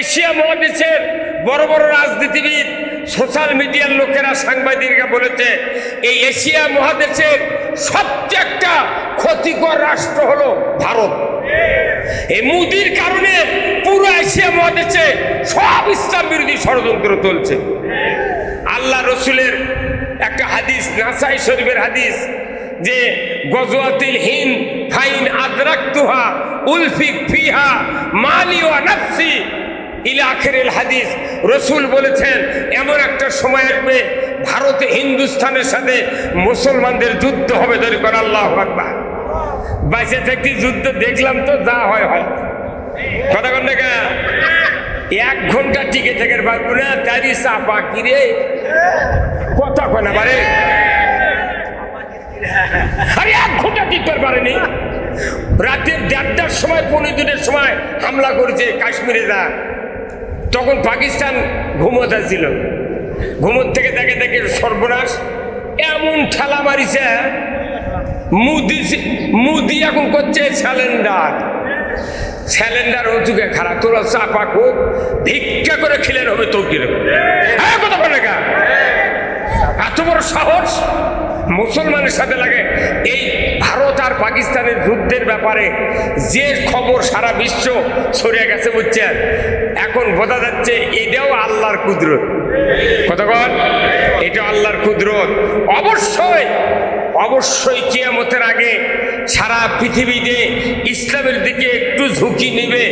Asia মহাদেশের বড় বড় রাজনীতিবিদ সোশ্যাল মিডিয়ার লোকেরা সাংবাদিকরা বলেছে, এই এশিয়া মহাদেশের সবচেয়ে একটা ক্ষতিকর রাষ্ট্র হলো ভারত। এই মুদির কারণে পুরো এশিয়া মহাদেশে সব ইসলাম বিরোধী ষড়যন্ত্র চলছে। আল্লাহ রসুলের একটা হাদিস, নাসাই শরীফের হাদিস, যে গজওয়াতিল হিন ফাইন আদরাক্তুহা, উলফিক ফিহা, মালি ওয়া নাফসি ইলা হাদিস। রসুল বলেছেন, এমন একটা সময় আসবে, ভারতে হিন্দুস্তানের সাথে মুসলমানদের যুদ্ধ হবে, ধরে কর আল্লাহ আকবার। বাইসে থেকে যুদ্ধ দেখলাম তো, যা হয় হয়। কথা কন দেখা এক ঘণ্টা টিকে থেকে পারব না তারই চাপা কিরে কথা কয় না পারে আরে এক ঘণ্টা টিকতে পারেনি। রাতে দেড়টার সময় পনেরো দিনের সময় হামলা করেছে কাশ্মীরে যা তখন পাকিস্তান ঘুমোতে ছিল ঘুমোর থেকে দেখে দেখে সর্বনাশ। এমন ঠেলা মারিছে, মুদি মুদি এখন করছে স্যালেন্ডার স্যালেন্ডার হচুকে খারাপ তোরা চাপা খুব ভিক্ষা করে খেলেন হবে তৌকির। হ্যাঁ কথা বলে কা এত বড় সাহস? মুসলমানের সাথে লাগে। এই ভারত আর পাকিস্তানের যুদ্ধের ব্যাপারে যে খবর সারা বিশ্ব ছড়িয়ে গেছে, বুঝছেন? এখন বোঝা যাচ্ছে এটাও আল্লাহর কুদরত। কতক্ষণ এটা আল্লাহর কুদরত। অবশ্যই অবশ্যই কিয়ামতের আগে সারা পৃথিবীতে ইসলামের দিকে একটু ঝুঁকি নিবে,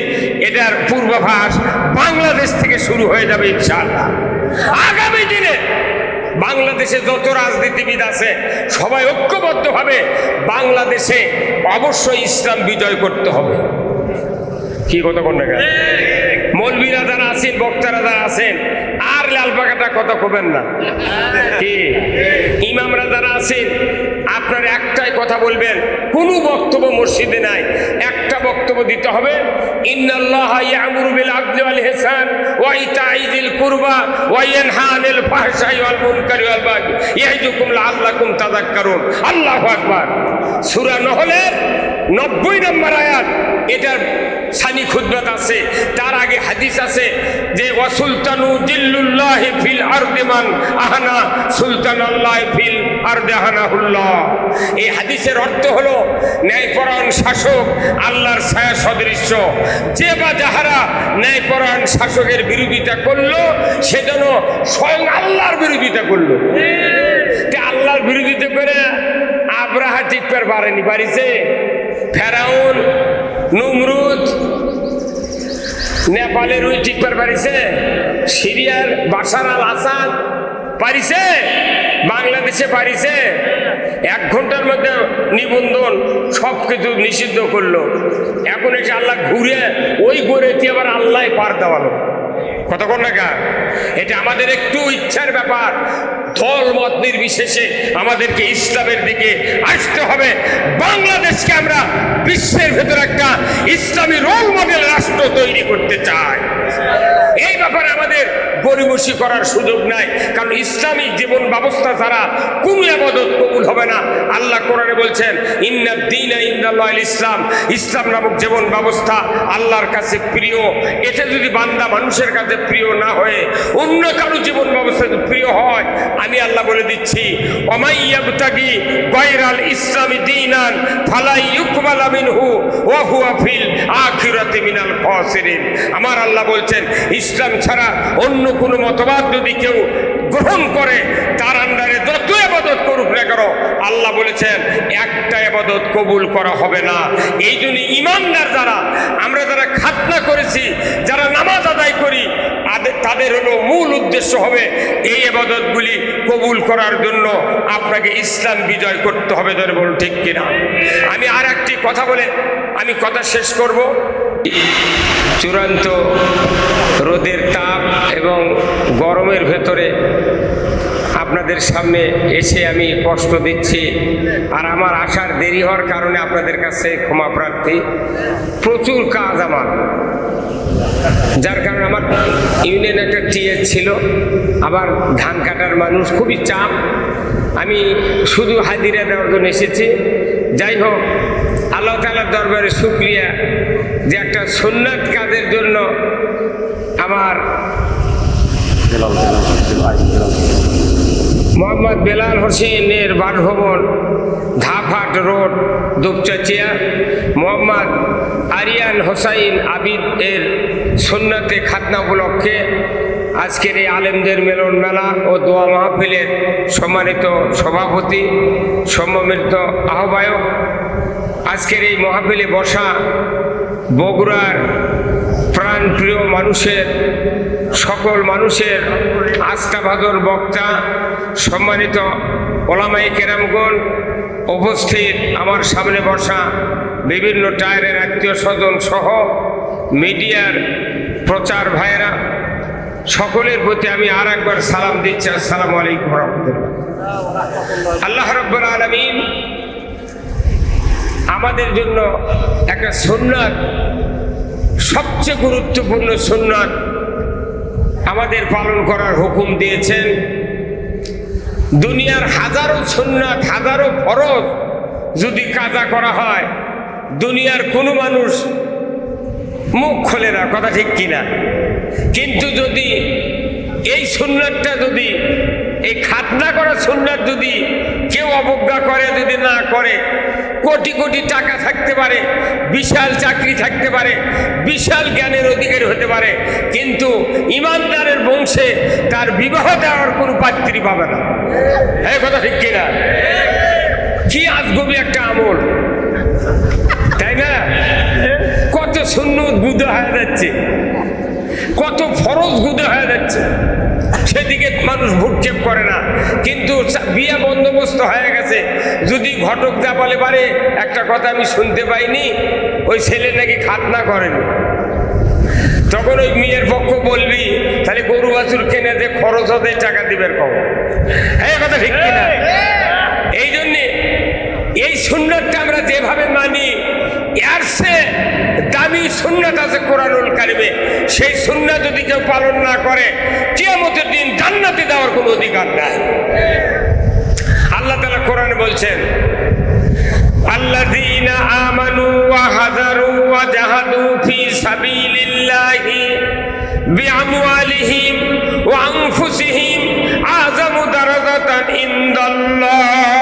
এটার পূর্বাভাস বাংলাদেশ থেকে শুরু হয়ে যাবে ইনশাআল্লাহ। আগামী দিনে বাংলাদেশে যত রাজনীতিবিদ আছে সবাই ঐক্যবদ্ধভাবে বাংলাদেশে অবশ্যই ইসলাম বিজয় করতে হবে। কি কথা বলবেন? মৌলবীরা যারা আছেন বক্তারা যারা আছেন কথা কবেন না। কি? ইমামরা যারা আছেন আপনার একটাই কথা বলবেন, কোনো বক্তব্য মসজিদে নাই। একটা বক্তব্য দিতে হবে কুরবা আনিল ফাহশাই ওয়াল মুনকারি ওয়াল বাগি ইয়াইদুকুম লাআল্লাকুম তাযাক্কারুন। আল্লাহু আকবার। সূরা নহলের 90 নম্বর এটার সানি আছে। তার আগে হাদিস আছে যে ওয়াসুলতানু জিল্লুল্লাহ ফিল আরদিমান আহানা সুলতান আল্লাহ ফিল আরদে আহানাহুল্লাহ। এই হাদিসের অর্থ হলো ন্যায়পরায়ণ শাসক আল্লাহর ছায়া সদৃশ্য যে বা যাহারা ন্যায়পরায়ণ শাসকের বিরোধিতা করল, সে যেন স্বয়ং আল্লাহর বিরোধিতা করল। আল্লাহর বিরোধিতা করে আব্রাহা টিকপার পারেনি পারিছে ফেরাউন, নমরুদ নেপালের ওই টিপার পারিছে সিরিয়ার বাসার আল আসাদ পারিছে বাংলাদেশে পারিছে। এক ঘণ্টার মধ্যে নিবন্ধন সব কিছু নিষিদ্ধ করল। এখন এসে আল্লাহ ঘুরে ওই গড়েতে আবার আল্লাহ পার দেওয়ালো। কতক্ষণ না এটা আমাদের একটু ইচ্ছার ব্যাপার। দল মত নির্বিশেষে আমাদেরকে ইসলামের দিকে আসতে হবে। বাংলাদেশকে আমরা বিশ্বের ভেতর একটা ইসলামী রোল মডেল রাষ্ট্র তৈরি করতে চাই। এই ব্যাপারে আমাদের গরিবসী করার সুযোগ নাই। কারণ ইসলামিক জীবন ব্যবস্থা ছাড়া কোনো আবাদত কবুল হবে না। আল্লাহ কোরআনে বলছেন, ইন্না দিন ইন্দাল্লাহ ইসলাম। ইসলাম নামক জীবন ব্যবস্থা আল্লাহর কাছে প্রিয়। এটা যদি বান্দা মানুষের কাছে প্রিয় না হয়ে অন্য কারও জীবন ব্যবস্থা যদি প্রিয় হয়, আমি আল্লাহ বলে দিচ্ছি অমাইয়াবতাগি গায়রাল ইসলামী দিনান ফালাই ইউকবাল মিনহু ওয়া হুয়া ফিল আখিরাতি মিনাল খাসিরিন। আমার আল্লাহ বলছেন, ইসলাম ছাড়া অন্য কোনো মতবাদ যদি কেউ গ্রহণ করে, তার আন্ডারে যত আবাদত করুক না কেন, আল্লাহ বলেছেন, একটা আবাদত কবুল করা হবে না। এই জন্য ইমানদার যারা, আমরা যারা খাতনা করেছি, যারা নামাজ আদায় করি তাদের হলো মূল উদ্দেশ্য হবে এই আবাদতগুলি কবুল করার জন্য আপনাকে ইসলাম বিজয় করতে হবে ধরে বলুন, ঠিক কিনা? আমি আর একটি কথা বলে, আমি কথা শেষ করব। চূড়ান্ত রোদের তাপ এবং গরমের ভেতরে আপনাদের সামনে এসে আমি কষ্ট দিচ্ছি আর আমার আসার দেরি হওয়ার কারণে আপনাদের কাছে ক্ষমা প্রার্থী। প্রচুর কাজ আমার। যার কারণে আমার ইউনিয়ন একটা টিএস ছিল, আবার ধান কাটার মানুষ, খুবই চাপ। আমি শুধু হাজিরা দেওয়ার জন্য এসেছি। যাই হোক, আল্লাহ তালার দরবারে শুক্রিয়া যে একটা সুন্নাত কাজের জন্য আমার মোহাম্মদ বেলাল হোসেনের বাসভবন, ধাফাট রোড, দুপচাচিয়া। মোহাম্মদ আরিয়ান হোসাইন আবিদ এর সুন্নাতে খাতনা উপলক্ষে আজকের এই আলেমদের মেলন মেলা ও দোয়া মাহফিলের সম্মানিত সভাপতি সম্মানিত আহ্বায়ক। আজকের এই মাহফিলে বসা বগুড়ার প্রাণপ্রিয় মানুষের, সকল মানুষের আস্থাভাজর বক্তা, সম্মানিত ওলামাই কেরামগণ উপস্থিত আমার সামনে বসা বিভিন্ন টায়ারের আত্মীয় স্বজন সহ মিডিয়ার প্রচার ভাইরা সকলের প্রতি আমি আর একবার সালাম দিচ্ছি। আসসালাম আলাইকুম রহমতুল্লাহ। আল্লাহ রব্বুল আলমিন আমাদের জন্য একটা সুন্নাত সবচেয়ে গুরুত্বপূর্ণ সুন্নাত আমাদের পালন করার হুকুম দিয়েছেন। দুনিয়ার হাজারো সুন্নাত, হাজারো ফরজ যদি কাজা করা হয়, দুনিয়ার কোনো মানুষ মুখ খোলে না, কথা ঠিক কিনা? কিন্তু যদি এই সুন্নাতটা যদি, এই খাতনা করা সুন্নাত যদি কেউ অবজ্ঞা করে, যদি না করে, কোটি কোটি টাকা থাকতে পারে, বিশাল চাকরি থাকতে পারে, বিশাল জ্ঞানের অধিকারী হতে পারে, কিন্তু ইমানদারের বংশে তার বিবাহ দেওয়ার কোনো পাত্রী পাবে না। হ্যাঁ কথা ঠিক কিনা? কি আজগবি একটা আমল। তাই না? কত শূন্য গুদে হয়ে যাচ্ছে। কত ফরজ গুদে হয়ে যাচ্ছে। সেদিকে মানুষ ভূক্ষেপ করে না। কিন্তু বিয়ে বন্দোবস্ত হয়ে গেছে। যদি ঘটক যা বলে পারে একটা কথা আমি শুনতে পাইনি ওই ছেলে নাকি খাতনা করেনি। তখন ওই মেয়ের পক্ষ বলবি তাহলে গরু বাছুর কেনে যে খরচ হতে টাকা দিবেন কম হ্যাঁ কথা ঠিক কিনা? এই! জন্যে এই সুন্নতটা আমরা যেভাবে মানি এর সে দামি সুন্নত আছে কোরআনুল কারিমে সেই সুন্নাত যদি কেউ পালন না করে কিয়ামতের দিন জান্নাতে দেওয়ার কোনো অধিকার নাই আল্লাহ তালা কোরআনে বলছেন الذين آمنوا وهزروا وجاهدوا في سبيل الله بأموالهم وأنفسهم أعظم درجة عند الله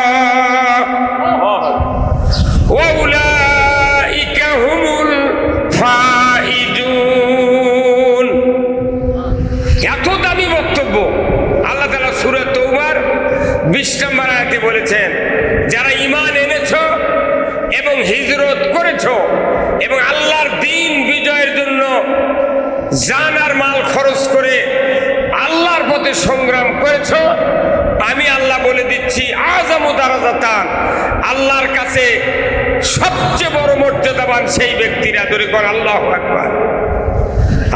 জান আর মাল খরচ করে আল্লাহর পথে সংগ্রাম করেছ, আমি আল্লাহ বলে দিচ্ছি আজামু দারাজাতান, আল্লাহর কাছে সবচেয়ে বড় মর্যাদাবান সেই ব্যক্তিরা ধরে কর, আল্লাহ আকবার।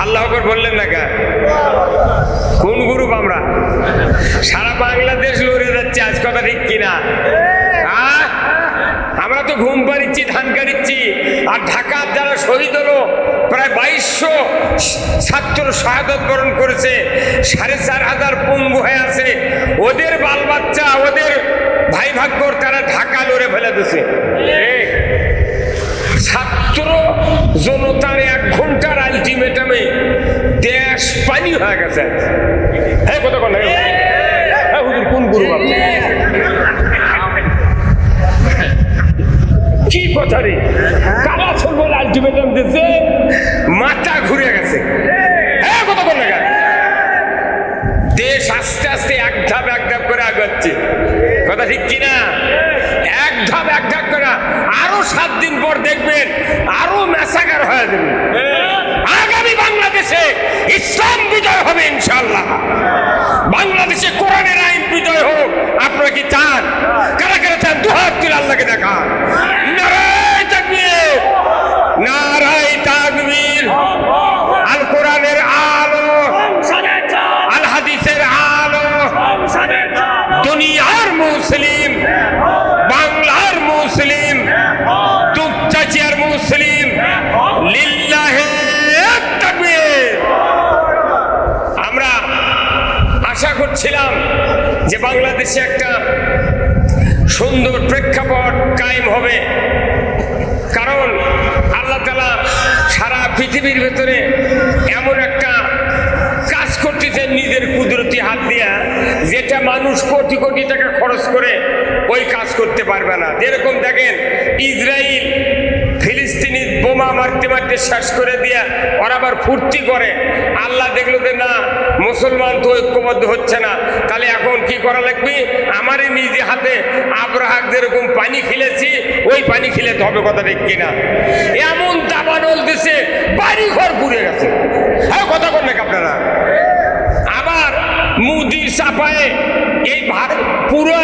আল্লাহ আকবার বললেন না কা কোন গ্রুপ আমরা? সারা বাংলাদেশ লড়ে যাচ্ছে, আজ কথা ঠিক কিনা? আমরা তো ঘুম পাড়িচ্ছি, ধান কাড়িচ্ছি, আর ঢাকার যারা শহীদ হলো প্রায় বাইশশো ছাত্র শাহাদত বরণ করেছে, সাড়ে চার হাজার পঙ্গু হয়ে আছে। ওদের বাল বাচ্চা ওদের ভাই ভাগ্যর তারা ঢাকা লড়ে ফেলে দিছে ছাত্র জনতার এক ঘণ্টার আলটিমেটামে দেশ পানি হয়ে গেছে। হ্যাঁ হ্যাঁ। হুজুর, কোন গুরু কি কথা রে? কালা বলে আলটিমেটাম দিচ্ছে মাথা ঘুরে গেছে। হ্যাঁ দেশ আস্তে আস্তে এক ধাপ এক ধাপ করে আগাচ্ছে। কথা ঠিক কিনা এক ধাপ এক ধাপ করে আরও সাত দিন পর দেখবেন আরও মেসাগার হয়ে যাবে। আগামী বাংলাদেশে ইসলাম বিজয় হবে ইনশাল্লাহ যে বাংলাদেশে একটা সুন্দর প্রেক্ষাপট কায়েম হবে, কারণ আল্লাহ তালা সারা পৃথিবীর ভেতরে এমন একটা নিজের কুদরতি হাত দিয়া, যেটা মানুষ কোটি কোটি টাকা খরচ করে ওই কাজ করতে পারবে না। যেরকম দেখেন ইসরায়েল ফিলিস্তিনি বোমা মারতে মারতে শেষ করে দিয়া ওরা আবার ফুর্তি করে। আল্লাহ দেখল যে না, মুসলমান তো ঐক্যবদ্ধ হচ্ছে না। তাহলে এখন কি করা লাগবে? আমারই নিজে হাতে আব্রাহাক যেরকম পানি খেলেছি, ওই পানি খেলেতে হবে কথা ঠিক কিনা? এমন দাবানল দিছে বাড়ি ঘর পুড়ে গেছে। হ্যাঁ কথা বল আপনারা? আবার মুদির চাপায় এই ভারত পুরো